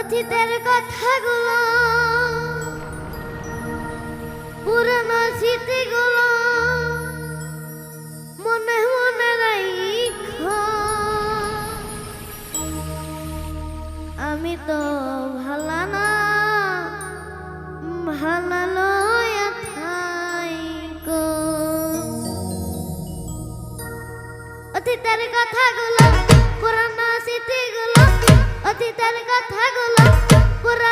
অতীতের কথাগুলো, পুরনো স্মৃতিগুলো মনে মনে রাইখো। আমি তো ভালো না, ভালো থাইকো। অতীতের কথাগুলো অতীতের কথাগুলো পুরা